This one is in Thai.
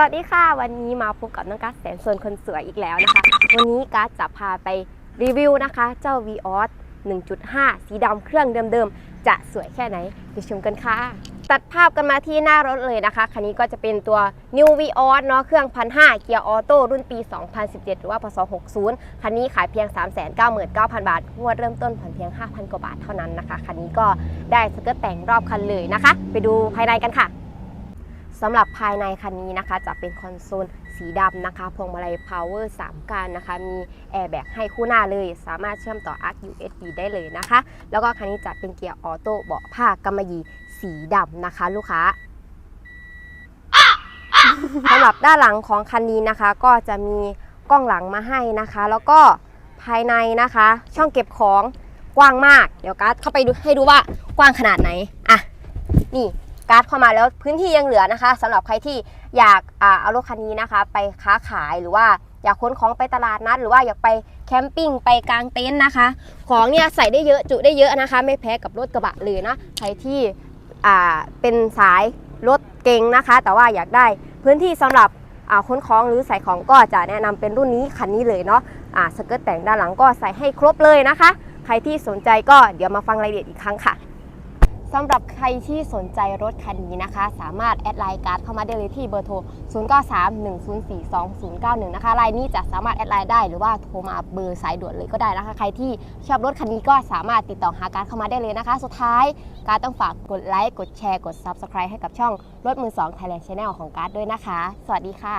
วัสดีค่ะ วันนี้มาพบกับน้องกัสแสนส่วนคนสวยอีกแล้วนะคะ วันนี้กัสจะพาไปรีวิวนะคะ เจ้า v ีออส1.5 สีดำเครื่องเดิมๆ จะสวยแค่ไหนไปชมกันค่ะ ตัดภาพกันมาที่หน้ารถเลยนะคะ คันนี้ก็จะเป็นตัว New v ีออสเนาะเครื่อง1,500เกียร์ออโต้รุ่นปี 2017 หรือว่าพศ60 คันนี้ขายเพียง 399,000 บาท งวดเริ่มต้นผ่อนเพียง 5,000 กว่าบาทเท่านั้นนะคะ คันนี้ก็ได้สเกิร์ตแต่งรอบคันเลยนะคะ ไปดูภายในกันค่ะ สำหรับภายในคันนี้นะคะ จะเป็นคอนโซลสีดำนะคะ พวงมาลัย power 3การนะคะ มีแอร์แบ็กให้คู่หน้าเลย สามารถเชื่อมต่อ ARC USB ได้เลยนะคะ แล้วก็คันนี้จะเป็นเกียร์ออโต้เบาะผ้ากำมะหยี่สีดำนะคะ ลูกค้าสำหรับด้านหลังของคันนี้นะคะ ก็จะมีกล้องหลังมาให้นะคะ แล้วก็ภายในนะคะ ช่องเก็บของกว้างมาก เดี๋ยวการ์ดเข้าไปดูให้ดูว่ากว้างขนาดไหน อะ นี่ การ์ดเข้ามาแล้วพื้นที่ยังเหลือนะคะสำหรับใครที่อยากอ่าเอารถคันนี้นะคะ ไปค้าขายหรือว่าอยากขนของไปตลาดนัด หรือว่าอยากไปแคมปิ้งไปกางเต็นท์นะคะ ของเนี่ยใส่ได้เยอะจุได้เยอะนะคะ ไม่แพ้กับรถกระบะเลยนะใครที่อ่าเป็นสายรถเก่งนะคะ แต่ว่าอยากได้พื้นที่สำหรับอ่าขนของหรือใส่ของก็จะแนะนำเป็นรุ่นนี้คันนี้เลยเนาะอ่าสเกิร์ตแต่งด้านหลังก็ใส่ให้ครบเลยนะคะ ใครที่สนใจก็เดี๋ยวมาฟังรายละเอียดอีกครั้งค่ะ สำหรับใครที่สนใจรถคันนี้นะคะ สามารถแอดไลน์การ์ดเข้ามาได้เลยที่เบอร์โทร 0931042091 นะคะไลน์นี้จะสามารถแอดไลน์ได้หรือว่าโทรมาเบอร์สายด่วนเลยก็ได้นะคะ ใครที่ชอบรถคันนี้ก็สามารถติดต่อหาการ์ดเข้ามาได้เลยนะคะ สุดท้ายการ์ดต้องฝากกดไลค์กดแชร์กด Subscribe ให้กับช่องรถมือ2 Thailand Channel ของการ์ดด้วยนะคะ สวัสดีค่ะ